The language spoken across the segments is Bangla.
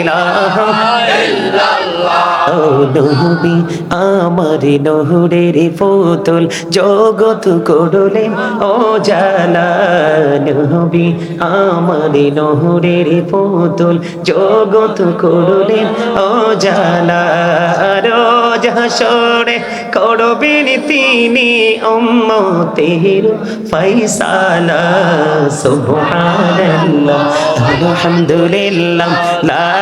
ইলাহা নহরের ফতুল জগত করলে ও জালা নবী, আমার নহরের ফতুল জগত করলে ও জালা রোজ হাসরে করবেন তিনি উম্মতের ফয়সালা। সুবহানাল্লাহ, আলহামদুলিল্লাহ, লা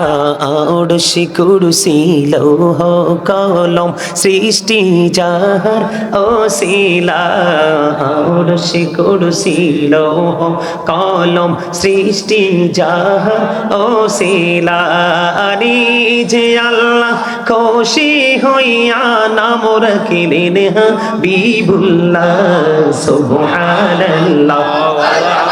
আড়শি কুরসি লৌহ কলম সৃষ্টি যাহার, ও শিলা। আড়শি কুরসি লৌহ কলম সৃষ্টি যাহার, ও শিলা। যে আল্লাহ খুশি হইয়া নাম রাখিলেন বিবুল্লাহ, সুবহানাল্লাহ।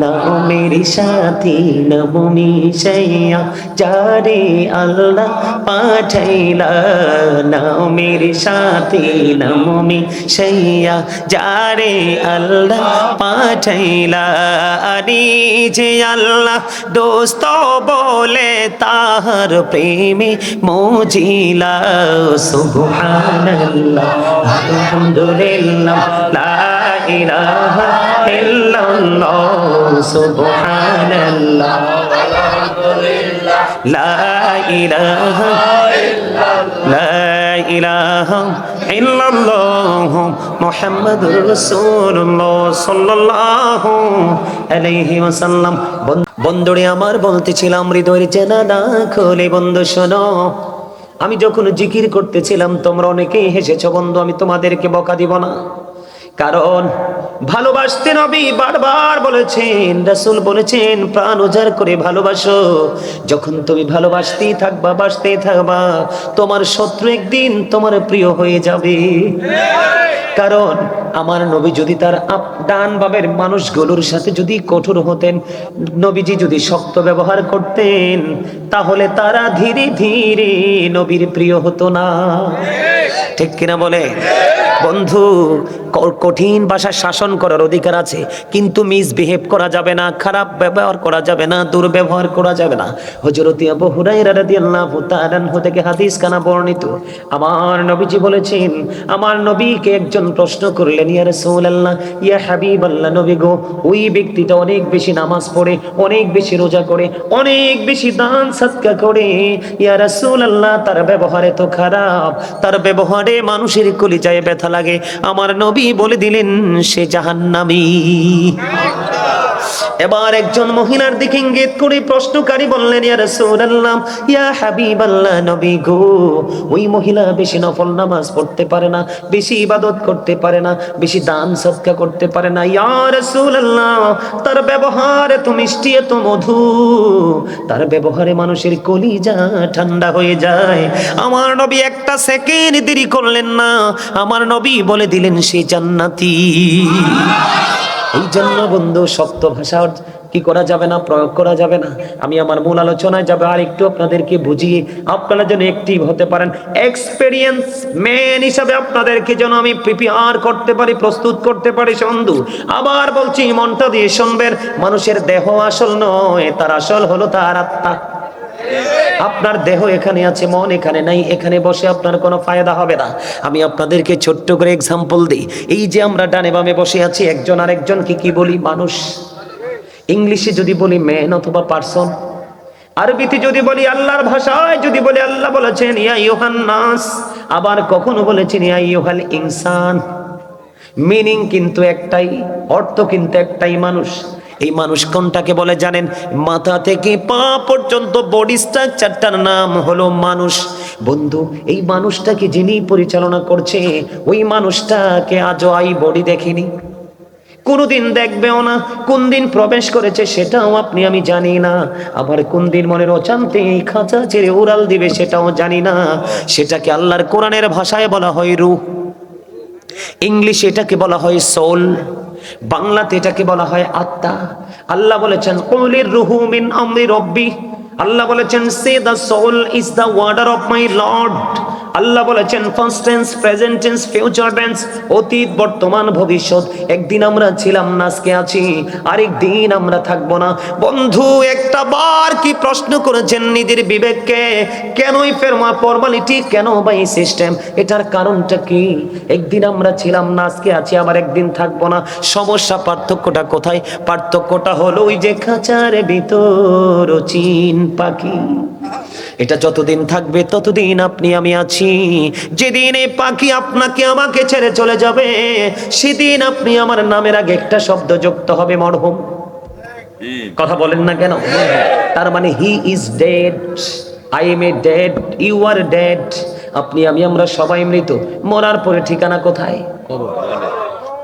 নাও মেরি সাথী নবমি শৈয়া যারে আল্লাহ পাঠাইলা। নাও মেরি সাথী নবমি শৈয়া যারে আল্লাহ পাঠাইলা। আরে যে আল্লাহ দোস্ত বলে, তাহার প্রেমে মোজিলা। সুবহানাল্লাহ, আলহামদুলিল্লাহ ইলাহা ইল্লাল্লাহ, সুবহানাল্লাহ। লা ইলাহা লা ইলাহা ইল্লাল্লাহ মুহাম্মাদুর রাসূলুল্লাহ সাল্লাল্লাহু আলাইহি ওয়াসাল্লাম। বন্ধুরে, আমার বলতেছিলাম, হৃদয়ের চেনা খোলে বন্ধু শোনো। আমি যখন জিকির করতেছিলাম, তোমরা অনেকেই হেসেছ, বন্ধু, আমি তোমাদেরকে বকা দিব না। কারণ ভালোবাসতে নবী বারবার বলেছেন, রাসুল বলেছেন, প্রাণ উজাড় করে ভালোবাসো। যখন তুমি ভালোবাসতেই থাকবা, বাসতেই থাকবা, তোমার শত্রু একদিন তোমার প্রিয় হয়ে যাবে। কারণ আমার নবী যদি তার ডান বাবের মানুষগুলোর সাথে যদি কঠোর হতেন, নবীজি যদি শক্ত ব্যবহার করতেন, তাহলে তারা ধীরে ধীরে নবীর প্রিয় হতো না। ঠিক কিনা বলে? বন্ধু কঠিন ভাষা শাসন করার অধিকার আছে, কিন্তু মিসবিহেভ করা যাবে না, খারাপ ব্যবহার করা যাবে না, দুর্ব্যবহার করা যাবে না। হযরত আবু হুরায়রা রাদিয়াল্লাহু তাআলা থেকে হাদিস কানা বর্ণিত। আমার নবীজি বলেছেন, আমার নবীকে একজন প্রশ্ন করলেন, ইয়া রাসূলুল্লাহ, ইয়া হাবিবাল্লাহ, নবী গো, ওই ব্যক্তিটা অনেক বেশি নামাজ পড়ে, অনেক বেশি রোজা করে, অনেক বেশি দান সৎকা করে। ইয়া রাসূলুল্লাহ, তার ব্যবহার এত খারাপ, তার ব্যবহারে মানুষের কলিজায় ব্যথা লাগে। আমার নবী বলে দিলেন সে জাহান্নামী। এবার একজন মহিলার দিকে ইঙ্গিত করে প্রশ্নকারী বললেন, ইয়া রাসূলুল্লাহ, ইয়া হাবিবাল্লাহ নবী গো। ওই মহিলা বেশি নফল নামাজ পড়তে পারে না, বেশি ইবাদত করতে পারে না, বেশি দান সদকা করতে পারে না। ইয়া রাসূলুল্লাহ, তার ব্যবহার এত মিষ্টি এত মধু। তার ব্যবহারে মানুষের কলিজা ঠান্ডা হয়ে যায়। আমার নবী একটা সেকেন্ড দেরি করলেন না, আমার নবী বলে দিলেন, সে জান্নাতি। এই জন্য বন্ধু, শক্ত ভাষা কি করা যাবে না, প্রয়োগ করা যাবে না? আমি আমার মূল আলোচনায় যাবে, আর একটু আপনাদেরকে বুঝিয়ে আপনারা যেন অ্যাক্টিভ হতে পারেন। এক্সপেরিয়েন্স ম্যান হিসাবে আপনাদেরকে যেন আমি প্রিপেয়ার করতে পারি, প্রস্তুত করতে পারি সন্ধু আবার বলছি, মনটা দিয়ে শুনবেন, মানুষের দেহ আসল নয়, তার আসল হলো তার আত্মা। আপনার দেহ এখানে আছে, মন এখানে নাই, এখানে বসে আপনার কোনো ফায়দা হবে না। আমি আপনাদেরকে ছোট্ট করে এক্সাম্পল দিই। এই যে আমরা ডানে বামে বসে আছি, একজন আরেকজনকে কি বলি? মানুষ। ইংলিশে যদি বলি ম্যান অথবা পার্সন আরবিতে যদি বলি আল্লাহর ভাষায়, যদি বলি আল্লাহ বলেছেন, ইয়া ইউহান নাস আবার কখনো বলেছেন, ইয়া ইউহাল ইনসান মিনিং কিন্তু একটাই, অর্থ কিন্তু একটাই মানুষ। এই মানুষ কোনটাকে বলে জানেন? মাথা থেকে পা পর্যন্ত বডি স্ট্রাকচারটার নাম হলো মানুষ। বন্ধু, এই মানুষটাকে যিনি পরিচালনা করছে, ওই মানুষটাকে আজও আই বডি দেখিনি। কোনদিন দেখবেও না কোন দিন প্রবেশ করেছে সেটাও আপনি, আমি জানি না। আবার কোন দিন মনের অচান্তে এই খাঁচা ছেড়ে উড়াল দিবে সেটাও জানি না। সেটাকে আল্লাহর কোরআনের ভাষায় বলা হয় রূহ। ইংলিশে এটাকে বলা হয় সোল বাংলাতে এটাকে বলা হয় আত্মা। আল্লাহ বলেছেন কৌলির রুহু মিন আমরি রব্বি। আল্লাহ বলেছেন say the soul is the order of my lord আল্লাহ বলেছেন first tense present tense future tense অতীত, বর্তমান, ভবিষ্যৎ। একদিন আমরা ছিলাম না, আজকে আছি। আরেক দিন আমরা থাকব না। বন্ধু, একটা বার কি প্রশ্ন করেছেন নিজের বিবেককে? কেনই ফেরমা ফর্মালিটি, কেন বা এই সিস্টেম এটার কারণটা কি? একদিন আমরা ছিলাম না, আজকে আছি, আবার একদিন থাকব না। সমস্যা, পার্থক্যটা কোথায়? পার্থক্যটা হলো ওই যে খাঁচার ভিতর চিন। পাখি। এটা যতদিন থাকবে, ততদিন আপনি আমি আছি। যেদিন এই পাখি আপনাকে, আমাকে ছেড়ে চলে যাবে, সেদিন আপনি আমার নামের আগে একটা শব্দ যুক্ত হবে মরহুম। কথা বলেন না কেন? তার মানে he is dead, I am a dead, you are dead. আপনি, আমি, আমরা সবাই মৃত। মরার পরে ঠিকানা কোথায়?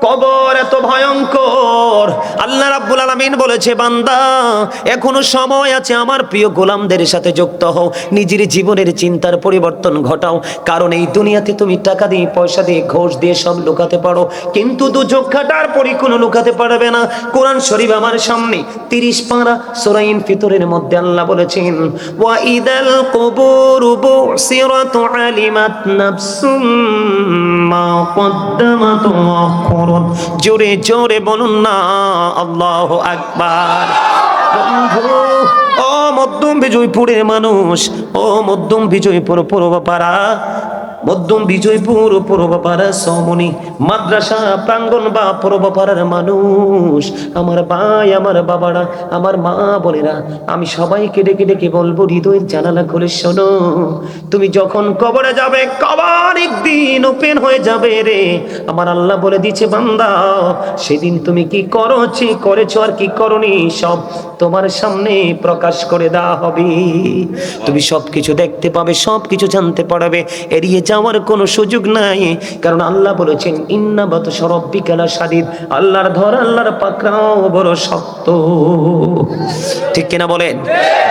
কবর এত ভয়ঙ্কর। আল্লাহ রাব্বুল আলামিন বলেছে, বান্দা, এখনও সময় আছে আমার প্রিয় গোলামদের সাথে যুক্ত হও, নিজের জীবনের চিন্তার পরিবর্তন ঘটাও, কারণ এই দুনিয়াতে তুমি টাকা দিয়ে, পয়সা দিয়ে, ঘোষ দিয়ে সব লুকাতে পারো, কিন্তু দু চোখ খাটার পরে কোনো লুকাতে পারবে না। কোরআন শরীফ আমার সামনে, তিরিশ পারা সোরাইন ফিতরের মধ্যে আল্লাহ বলেছেন, ওয়া কবুর বুসিরাত আলিমাত নাফসুম মা কদ্দামাত ওয়া আখরাত জোরে জোরে বলুন না, আল্লাহ আকবার। ও মধ্যম বিজয়পুরের মানুষ, ও মধ্যম বিজয়পুর পূর্বপাড়া মধ্যম বিজয়পুর পূর্বপাড়া সমনি, মাদ্রাসা প্রাঙ্গণ বা পূর্বপাড়ার মানুষ। আমার ভাই, আমার বাবারা, আমার মা বোনেরা, আমি সবাইকে ডেকে ডেকে বলব, হৃদয়ের জানালা খুলে শোনো। তুমি যখন কবরে যাবে, কবর একদিন ওপেন হয়ে যাবে রে। আমার আল্লাহ বলে দিচ্ছে বান্দা, সেদিন তুমি কি করছি করেছ আর কি করনি, সব তোমার সামনে প্রকাশ করে দেওয়া হবে। তুমি সব কিছু দেখতে পাবে সব কিছু জানতে পারবে, এড়িয়ে যাওয়ার কোনো সুযোগ নাই। কারণ আল্লাহ বলেছেন ইন্নাবাত সরব্বিকালা সাদিদ আল্লাহর ধর, আল্লাহর পাকড়াও বড় শক্ত। ঠিক কিনা বলেন?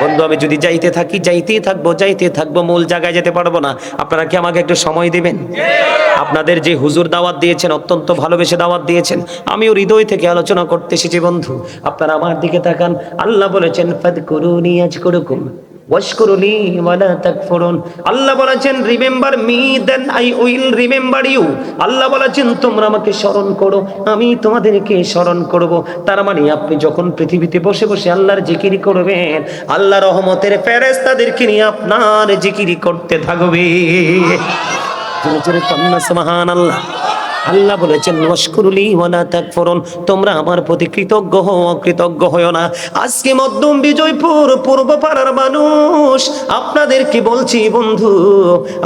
বন্ধু, আমি যদি যাইতে থাকি, যাইতেই থাকব যাইতে থাকব, মূল জায়গায় যেতে পারব না। আপনারা কি আমাকে একটু সময় দিবেন? আপনাদের যে হুজুর দাওয়াত দিয়েছেন, অত্যন্ত ভালোবেসে দাওয়াত দিয়েছেন, আমিও হৃদয় থেকে আলোচনা করতে এসেছি বন্ধু। আপনারা আমার দিকে তাকান। আল্লাহ বলেছেন ফাদ করুনি আজ করুকুম ওয়াশকুরুলি ওয়ালা তাকফুরুন। আল্লাহ বলেছেন remember me then I will remember you আল্লাহ বলেছেন, তোমরা আমাকে স্মরণ করো, আমি তোমাদেরকে স্মরণ করব। তার মানে আপনি যখন পৃথিবীতে বসে বসে আল্লাহর জিকির করবেন, আল্লাহ রহমতের ফেরেশতাদেরকে নিয়ে আপনার জিকির করতে থাকবে। জোরে জোরে সুবহানাল্লাহ। আল্লাহ বলেছেন নস্করুলি ওয়ালা তাকফুরুন। তোমরা আমার প্রতি কৃতজ্ঞ হও, অকৃতজ্ঞ হও না। আজকে মধ্যম বিজয়পুর পূর্ব পাড়ার মানুষ আপনাদের কি বলছি, বন্ধু,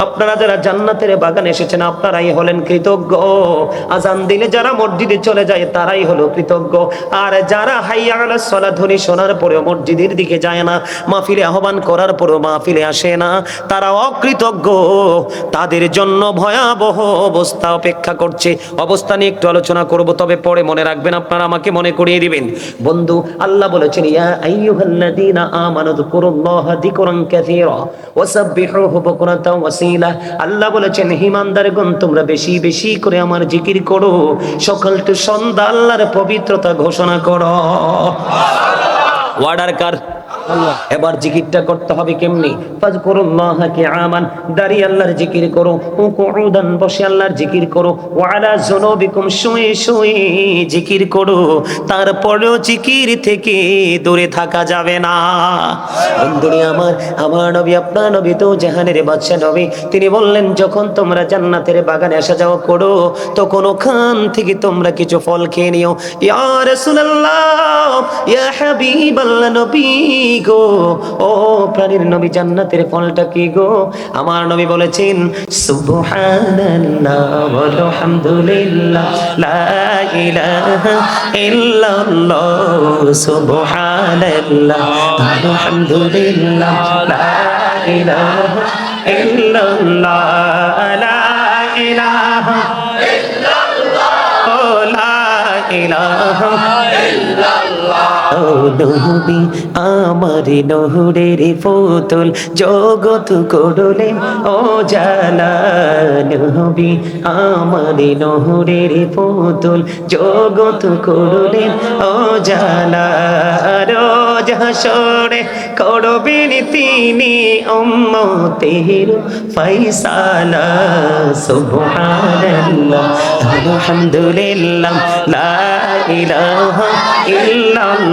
আপনারা যারা জান্নাতের বাগানে এসেছেন, আপনারাই হলেন কৃতজ্ঞ। আজান দিলে যারা মসজিদে চলে যায়, তারাই হলো কৃতজ্ঞ। আর যারা হাইয়া আলা সলা ধ্বনি শোনার পরেও মসজিদের দিকে যায় না, মাহফিলে আহ্বান করার পরেও মাহফিলে আসে না, তারা অকৃতজ্ঞ। তাদের জন্য ভয়াবহ অবস্থা অপেক্ষা করছে। অবস্থা নিয়ে একটু আলোচনা করব তবে পরে মনে রাখবেন আপনারা আমাকে মনে করিয়ে দিবেন। বন্ধু আল্লাহ বলেছেন ইয়া আইয়ুহাল্লাযীনা আমানু যকুরুল্লাহা যিকরান কাসীরা ওয়াসাব্বিহুহু বুকরাতাও ওয়াসীলা। আল্লাহ বলেছেন হিমানদারগণ তোমরা বেশি বেশি করে আমার জিকির করো। সকাল টু সন্ধ্যা আল্লাহর পবিত্রতা ঘোষণা করো। ওয়ার্ডার কার? এবার জিকিরটা করতে হবে কেমনি? ফাজকুরুল্লাহকে আমান দাঁড়িয়ে আল্লাহর জিকির করো। কুউদান বসে আল্লাহর জিকির করো। ওয়ালা জুনুবিকুম শুয়ে শুয়ে জিকির করো। তারপরেও জিকির থেকে দূরে থাকা যাবে না। বন্ধুরে আমার আমার নবী, আপনার নবী তো জাহানের বাদশা নবী। তিনি বললেন, যখন তোমরা জান্নাতের বাগানে আসা যাওয়া করো, তখন ওখান থেকে তোমরা কিছু ফল খেয়ে নিও। ইয়া রাসূলুল্লাহ, ইয়া হাবিবাল্লাহ নবী গো? ও প্রাণীর নবী জান্নাতের ফলটা কি গো? আমার নবী বলেছেন, সুবহানাল্লাহ আলহামদুলিল্লাহ লা ইলাহা ইল্লাল্লাহ, সুবহানাল্লাহ আলহামদুলিল্লাহ লা ইলাহা ইল্লাল্লাহ, লা ইলাহা ও লা ইলাহা ও নবী আমার নহরের পুতুল জগত করলেন ও জালা নবী, আমার নহরের পুতুল জগত করলেন ও জালা রোজ হাসরে করবেন তিনি উম্মতের ফয়সালা, সুবহানাল্লাহ, আলহামদুলিল্লাহ, লা ইলাহা ইল্লাল্লাহ।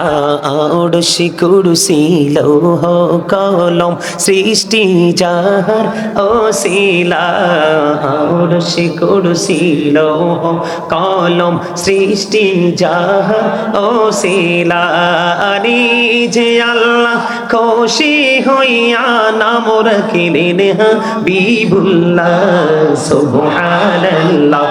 আড়শি কুরসি লৌহ কলম সৃষ্টি যাহার ও শিলা আড়শি কুরসি লৌহ কলম সৃষ্টি যাহার ও শিলা যে আল্লাহ খুশি হইয়া নাম রাখিলেন বিবুল্লাহ সুবহানাল্লাহ।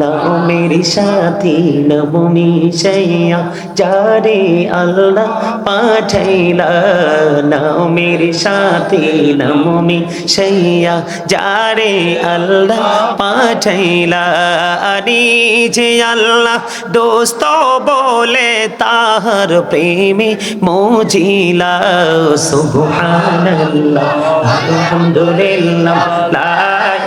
নাও মেরি সাথী নবমি শৈয়া যারে আল্লাহ পাঠাইলা। নাও মেরি সাথী নবমি শৈয়া যারে আল্লাহ পাঠাইলা। আরে যে আল্লাহ দোস্ত বলে, তাহার প্রেমে মোজিলা। সুবহানাল্লাহ, আলহামদুলিল্লাহ, লা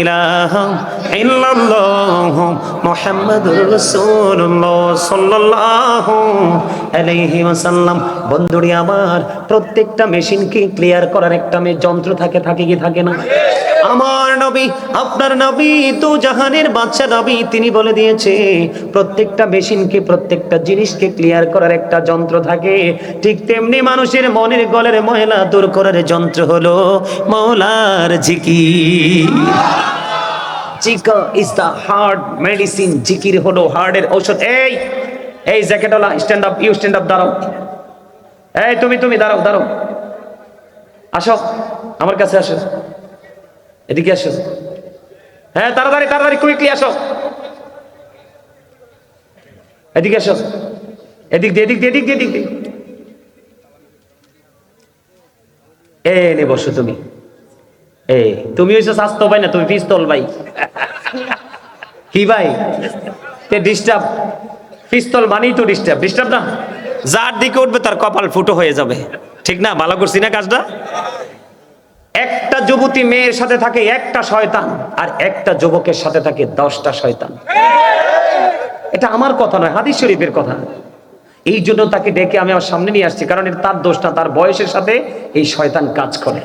ইলাহা ইল্লাল্লাহ মুহাম্মাদুর রাসূলুল্লাহ সাল্লাল্লাহু বন্ধুরি আমার, প্রত্যেকটা মেশিনকে ক্লিয়ার করার একটা যন্ত্র থাকে থাকে কি থাকে না? আমার নবী, আপনার নবী তো জাহানের বাচ্চা নবী, তিনি বলে দিয়েছে, প্রত্যেকটা মেশিনকে প্রত্যেকটা জিনিসকে ক্লিয়ার করার একটা যন্ত্র থাকে। ঠিক তেমনি মানুষের মনের গলের ময়লা দূর করার যন্ত্র হলো মৌলার ইজ দ্য মেডিসিন জিকির হলো ঔষধ। এই এই stand up you stand up দাঁড়াও। এই, তুমি তুমি, দাঁড়াও দাঁড়াও। আসো, আমার কাছে আসো। এদিকে আসো। হ্যাঁ তাড়াতাড়ি তাড়াতাড়ি কুইকলি আসো। এদিকে আসো। এদিক দিয়ে এদিক দিয়ে এদিক দিয়ে এদিক দিয়ে। বসো তুমি। এই তুমি হইছো স্বাস্থ্য ভাই না, তুমি পিস্তল ভাই। কি ভাই? তে ডিস্টার্ব পিস্তল মানেই তো ডিস্টার্ব ডিস্টার্ব না? যার দিকে উঠবে তার কপাল ফুটো হয়ে যাবে। ঠিক না? ভালো করছি না কাজটা? একটা যুবতী মেয়ের সাথে থাকে একটা শয়তান, আর একটা যুবকের সাথে থাকে দশটা শয়তান। এটা আমার কথা নয়, হাদিস শরীফের কথা। এই জন্য তাকে ডেকে আমি আমার সামনে নিয়ে আসছি, কারণ এটা তার দোষ না তার বয়সের সাথে এই শয়তান কাজ করে।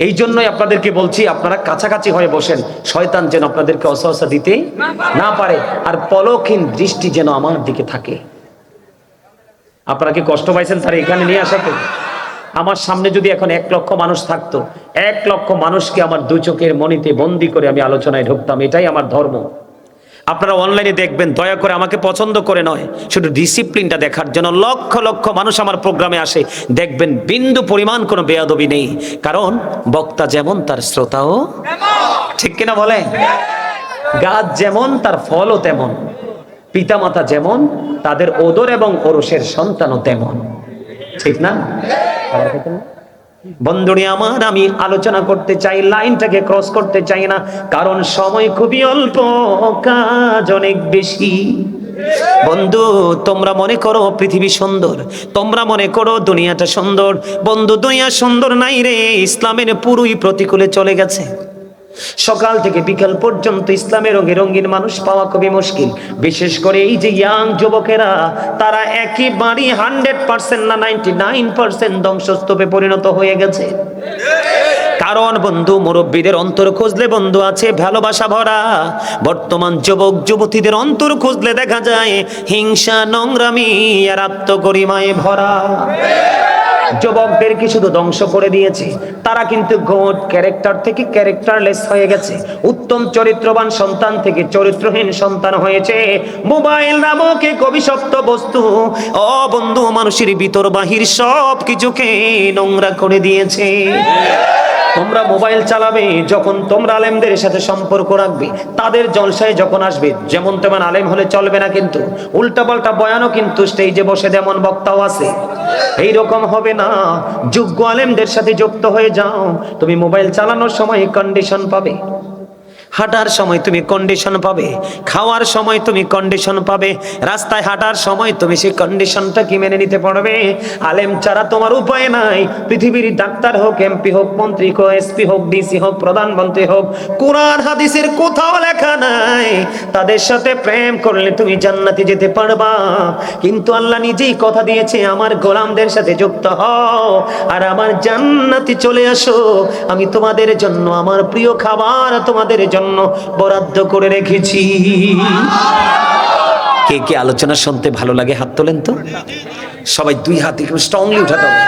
এই জন্যই আপনাদেরকে বলছি, আপনারা কাছাকাছি হয়ে বসেন। শয়তান যেন আপনাদেরকে অসহসা দিতে না পারে, আর পলকহীন দৃষ্টি যেন আমার দিকে থাকে। আপনারা কি কষ্ট পাইছেন স্যার এখানে নিয়ে আসাতে? আমার সামনে যদি এখন এক লক্ষ মানুষ থাকতো, এক লক্ষ মানুষকে আমার দু চোখের মনিতে বন্দি করে আমি আলোচনায় ঢুকতাম, এটাই আমার ধর্ম। আপনারা অনলাইনে দেখবেন, দয়া করে আমাকে পছন্দ করে নয়, শুধু ডিসিপ্লিনটা দেখার জন্য লক্ষ লক্ষ মানুষ আমার প্রোগ্রামে আসে। দেখবেন বিন্দু পরিমাণ কোনো বেয়াদবি নেই, কারণ বক্তা যেমন তার শ্রোতাও ঠিক কিনা বলে গাছ যেমন তার ফলও তেমন, পিতামাতা যেমন তাদের ওদর এবং ওরসের সন্তানও তেমন। ঠিক না? বন্ধুরি আমার, আমি আলোচনা করতে চাই, লাইনটাকে ক্রস করতে চাই না, কারণ সময় খুবই অল্প, কাজ অনেক বেশি। বন্ধু, তোমরা মনে করো পৃথিবী সুন্দর, তোমরা মনে করো দুনিয়াটা সুন্দর। বন্ধু, দুনিয়া সুন্দর নাই রে, ইসলামের পুরোই প্রতিকূলে চলে গেছে। সকাল থেকে বিকাল পর্যন্ত ইসলামের রঙে রঙিন মানুষ পাওয়া খুবই মুশকিল। বিশেষ করে এই যে ইয়াং যুবকেরা, তারা একেবারেই হান্ড্রেড পার্সেন্ট না নাইনটি নাইন পার্সেন্ট ধ্বংসস্তূপে পরিণত হয়ে গেছে। কারণ বন্ধু, মুরব্বীদের অন্তর খুঁজলে বন্ধু আছে ভালোবাসা ভরা। বর্তমান যুবক, যুবতীদের অন্তর খুঁজলে দেখা যায় হিংসা, নোংরামি আর আত্মগরিমায় ভরা। যুবকদেরকে শুধু ধ্বংস করে দিয়েছে। তারা কিন্তু গোট ক্যারেক্টার থেকে ক্যারেক্টারলেস হয়ে গেছে। উত্তম চরিত্রবান সন্তান থেকে চরিত্রহীন সন্তান হয়েছে। মোবাইল নামক এক অভিশপ্ত বস্তু। ও বন্ধু, মানুষের ভিতর বাহির সব কিছুকে নোংরা করে দিয়েছে। তোমরা মোবাইল চালাবে যখন তোমরা আলেমদের সাথে সম্পর্ক রাখবে। তাদের জলসায় যখন আসবে, যেমন তেমন আলেম হলে চলবে না কিন্তু। উল্টাপাল্টা বয়ানও কিন্তু স্টেজে বসে যেমন বক্তাও আছে। এই রকম হবে না। যোগ্য আলেমদের সাথে যুক্ত হয়ে যাও। তুমি মোবাইল চালানোর সময় কন্ডিশন পাবে। হাঁটার সময় তুমি কন্ডিশন পাবে, খাওয়ার সময় তুমি কন্ডিশন পাবে, রাস্তায় হাঁটার সময় তুমি সেই কন্ডিশনটা কি মেনে নিতে পারবে? আলেম ছাড়া তোমার উপায় নাই। পৃথিবীর ডাক্তার হোক এমপি হোক, মন্ত্রী হোক এসপি হোক ডিসি হোক, প্রধানমন্ত্রী হোক, কোরআন, হাদিসের কোথাও লেখা নাই। তাদের সাথে প্রেম করলে তুমি জান্নাতে যেতে পারবা। কিন্তু আল্লাহ নিজেই কথা দিয়েছে, আমার গোলামদের সাথে যুক্ত হও। আর আমার জান্নাতে চলে আসো। আমি তোমাদের জন্য আমার প্রিয় খাবার তোমাদের জন্য বরাদ্দ করে রেখেছি। কে কে আলোচনা শুনতে ভালো লাগে হাত তোলেন তো? সবাই দুই হাত একটু স্ট্রংলি উঠাতে হবে।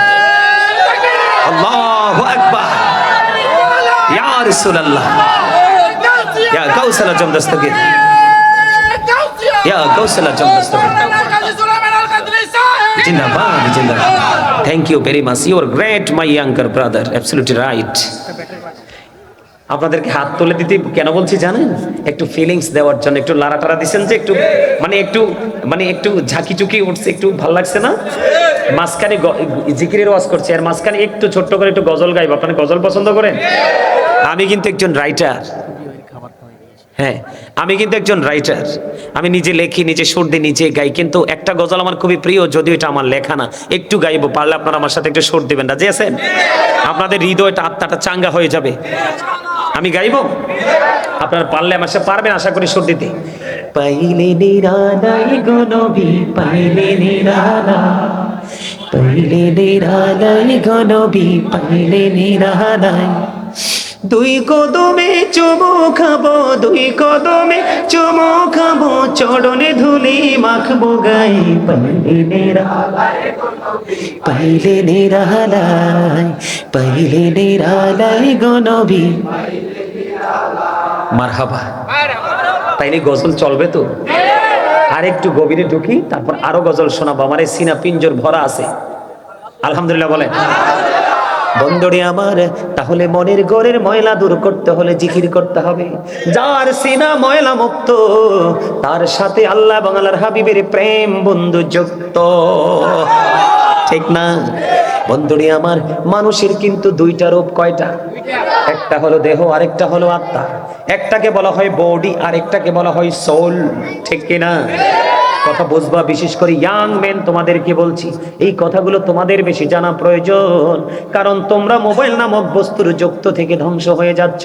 আল্লাহু আকবার। ইয়া রাসূলুল্লাহ। ইয়া গাউসালা জমদস্তগীর ইয়া গাউসালা জমদস্তগীর জিন্দাবাদ জিন্দাবাদ। Thank you very much you are great my younger brother absolutely right আপনাদেরকে হাত তুলে দিতে কেন বলছি জানেন? একটু ফিলিংস দেওয়ার জন্য, একটু লারা টারা দিচ্ছেন যে একটু মানে একটু মানে একটু ঝাঁকি চুকি উঠছে, একটু ভালো লাগছে না? মাঝখানে জিকিরের ওয়াজ করছে, আর মাঝখানে একটু ছোট্ট করে একটু গজল গাইব। আপনারা গজল পছন্দ করেন? আমি কিন্তু একজন রাইটার হ্যাঁ আমি কিন্তু একজন রাইটার আমি নিজে লেখি, নিজে সুর দিই, নিজে গাই, কিন্তু একটা গজল আমার খুবই প্রিয়, যদিও এটা আমার লেখা না। একটু গাইবো, পারলে আপনারা আমার সাথে একটু সুর দিবেন। রাজি আছেন? আপনাদের হৃদয়টা আত্মাটা চাঙ্গা হয়ে যাবে। আমি গাইব? আপনার পারলে আমার সাথে পারবেন, আশা করি সুর দিতে। পাইলে নিরালাই গো নবী, পাইলে নিরালাই পাইলে নিরালাই গো নবী, পাইলে নিরালাই দুই কদমে চুমু খাব, দুই কদমে চুমু খাব, চরণে ধুলি মাখবো গাই, পাইলে নিরালাই পাইলে নিরালাই পাইলে নিরালাই গো নবী। মারহাবা, তাইলে গজল চলবে তো? আর একটু গভীরে ঢুকি, তারপর আরও গজল শোনাবো, আমার এই সিনা পিঞ্জর ভরা আছে। আলহামদুলিল্লাহ বলেন। বন্ধুরে আমার, তাহলে মনের গড়ের ময়লা দূর করতে হলে জিকির করতে হবে। যার সিনা ময়লা মুক্ত, তার সাথে আল্লাহ বাংলার হাবিবের প্রেম বন্ধু যুক্ত ঠিক না? বন্ধুরে আমার, মানুষের কিন্তু দুইটা রূপ কয়টা? একটা হলো দেহ, আরেকটা হলো আত্মা। একটাকে বলা হয় বডি আরেকটাকে বলা হয় সোল ঠিক কিনা? কথা বুঝবা, বিশেষ করে ইয়াং মেন তোমাদেরকে বলছি, এই কথাগুলো তোমাদের বেশি জানা প্রয়োজন। কারণ তোমরা মোবাইল নামক বস্তুর যুক্ত থেকে ধ্বংস হয়ে যাচ্ছ।